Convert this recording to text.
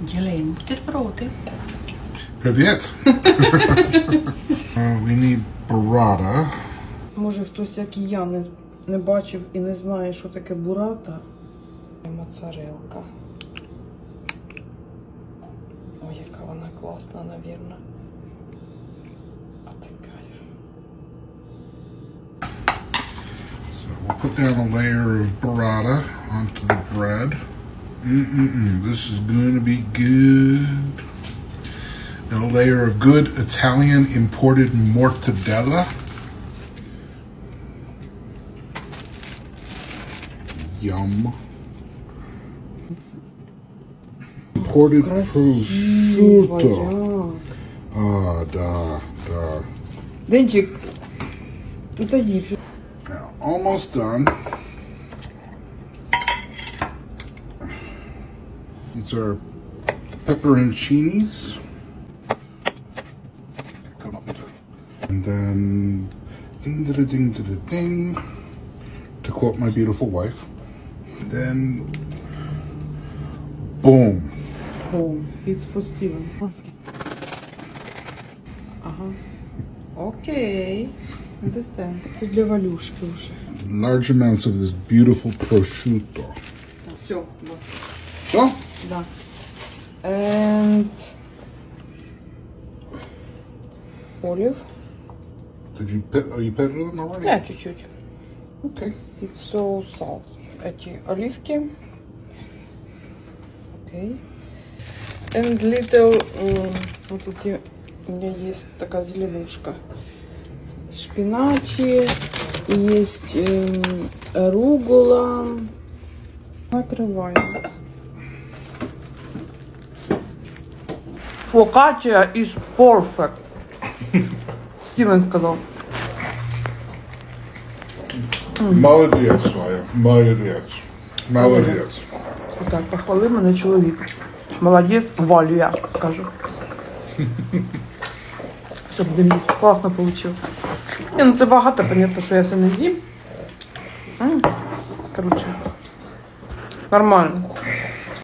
Ділаємо бутерброди. Привет. uh, we need burrata. Може хтось, як і я, не, не бачив і не знає, що таке бурата. Моцарелка. Ой, яка вона класна, навірно. А така. So we'll put down a layer of burrata onto the bread. Mm-mm-mm. This is going to be good. And a layer of good Italian imported mortadella. Yum. Imported prosciutto. Красиво, Ah, da, da. Денчик, тут тоді вже. Now, almost done. These are pepperoncinis. Come up. And then ding da ding da ding. To quote my beautiful wife. Then boom. О, it's for Steven. Ага. Окей. Understand. Це для валюшки вже. Large amounts of this beautiful prosciutto. Все, So, Да. And olive. did you pet, are you petting them already? Да, чуть-чуть. Okay. It's so salt. Эти оливки. Окей. And little... м, вот я- у меня есть такая зеленушка. Шпиначи. Есть эм, ругула. Накрываем. Фокаччя is perfect. Стивен сказал. Молодец, Ваня. Молодец. Молодец. Так, похвалив мене чоловік. Молодець, Валю, я кажу. Все, будемо їсти. Класно вийшло. Ні, ну це багато, понятно, що я все не з'їм. Коротше. Нормально.